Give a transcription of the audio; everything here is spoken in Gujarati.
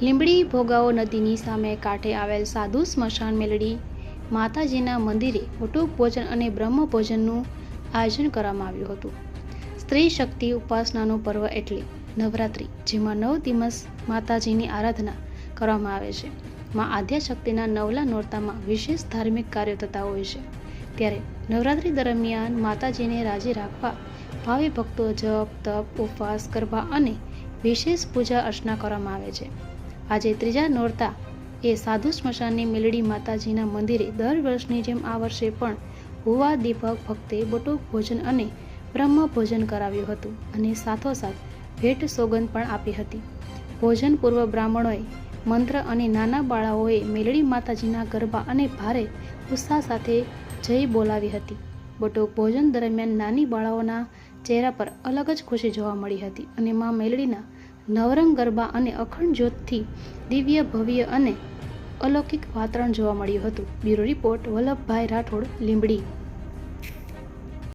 લીંબડી ભોગાવો નદીની સામે કાંઠે આવેલ સાધુ સ્મશાન મેલડી માતાજીના મંદિરે વટુક ભોજન અને બ્રહ્મ ભોજનનું આયોજન કરવામાં આવ્યું હતું. સ્ત્રી શક્તિ ઉપાસનાનું પર્વ એટલે નવરાત્રિ, જેમાં નવ દિવસ માતાજીની આરાધના કરવામાં આવે છે. માં આદ્યાશક્તિના નવલા નોરતામાં વિશેષ ધાર્મિક કાર્યો થતા હોય છે. ત્યારે નવરાત્રિ દરમિયાન માતાજીને રાજી રાખવા ભાવિ ભક્તો જપ, તપ, ઉપવાસ કરવા અને વિશેષ પૂજા અર્ચના કરવામાં આવે છે. આજે ત્રીજા નોરતા એ સાધુ સ્મશાનની મેલડી માતાજીના મંદિરે દર વર્ષની જેમ આ વર્ષે પણ હોવા દીપક ભક્તે બટુક ભોજન અને બ્રહ્મ ભોજન કરાવ્યું હતું અને સાથોસાથ ભેટ સોગંદ પણ આપી હતી. ભોજન પૂર્વ બ્રાહ્મણોએ મંત્ર અને નાના બાળાઓએ મેલડી માતાજીના ગરબા અને ભારે ઉત્સાહ સાથે જય બોલાવી હતી. બટુક ભોજન દરમિયાન નાની બાળાઓના ચહેરા પર અલગ જ ખુશી જોવા મળી હતી અને મા મેલડીના નવરંગ ગરબા અને અખંડ જ્યોતથી દિવ્ય, ભવ્ય અને અલૌકિક વાતાવરણ જોવા મળ્યું હતું. Bureau report Vallabhbhai Rathod, Limbdi.